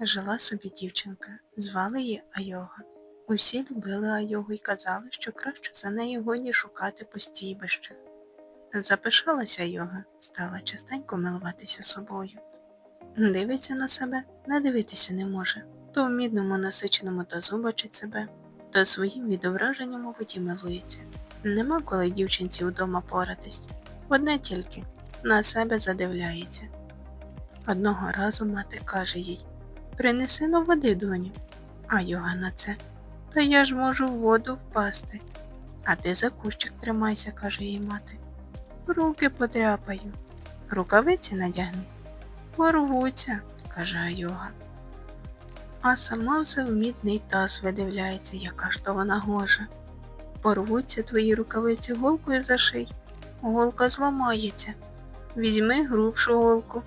Жила собі дівчинка, звали її Айога. Усі любили Айогу і казали, що краще за неї годі шукати постійбище. Запишалася Айога, стала частенько милуватися собою. Дивиться на себе, не дивитися не може. То в мідному насиченому тазу бачить себе, то своїм відображенням у воді милується. Нема коли дівчинці вдома поратись. Одне тільки на себе задивляється. Одного разу мати каже їй Принеси на води, доню. А Йога на це. Та я ж можу в воду впасти. А ти за кущик тримайся, каже їй мати. Руки подряпаю. Рукавиці надягни. Порвуться, каже Йога. А сама все в мідний таз видивляється, яка ж то вона гожа. Порвуться твої рукавиці голкою заший. Голка зламається. Візьми грубшу голку,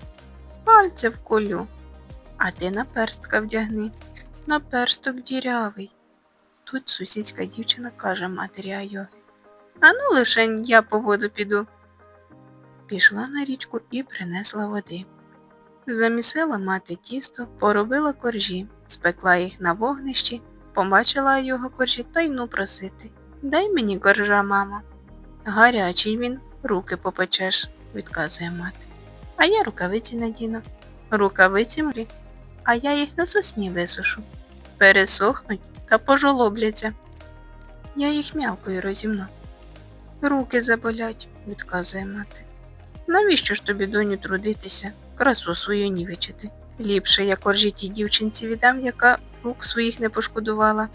пальця вколю. А ти на перстка вдягни, на персток дірявий. Тут сусідська дівчина каже матері Айоги. Ану лишень я по воду піду. Пішла на річку і принесла води. Замісила мати тісто, поробила коржі, спекла їх на вогнищі, побачила його коржі та й ну просити. Дай мені коржа, мамо. Гарячий він, руки попечеш, відказує мати. А я рукавиці надіну. Рукавиці мрі а я їх на сосні висушу. Пересохнуть та пожолобляться. Я їх м'ялкою розімну. Руки заболять, відказує мати. Навіщо ж тобі, доню, трудитися, красу свою нівечити? Ліпше я коржі тій дівчинці віддам, яка рук своїх не пошкодувала.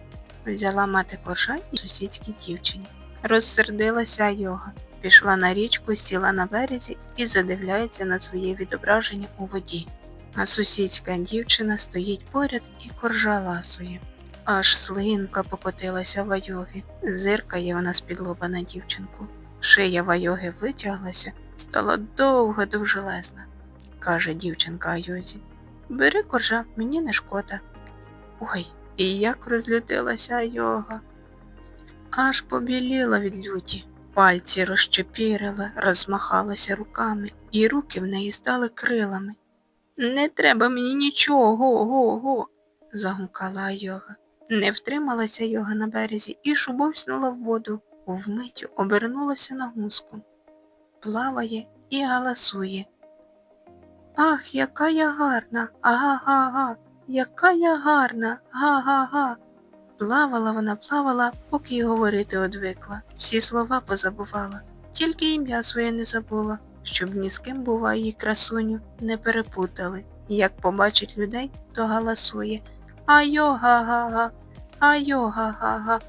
Взяла мати коржа і сусідській дівчині. Розсердилася йога, пішла на річку, сіла на березі і задивляється на своє відображення у воді а сусідська дівчина стоїть поряд і коржа ласує. Аж слинка покотилася вайоги, зиркає вона з-під на дівчинку. Шия вайоги витяглася, стала довга довжелезна, каже дівчинка Айозі. Бери коржа, мені не шкода. Ой, і як розлютилася Айога. Аж побіліла від люті, пальці розчепірила, розмахалася руками, і руки в неї стали крилами. Не треба мені нічого, го, го, загукала Йога. Не втрималася йога на березі і шубовснула в воду, вмить обернулася на гуску. Плаває і галасує. Ах, яка я гарна, ага-га-га, яка я гарна, га-га-га. Плавала вона, плавала, поки й говорити одвикла. Всі слова позабувала, тільки ім'я своє не забула щоб ні з ким, бува, її красуню не перепутали. Як побачить людей, то галасує Айо га-га-га, айо га-га-га.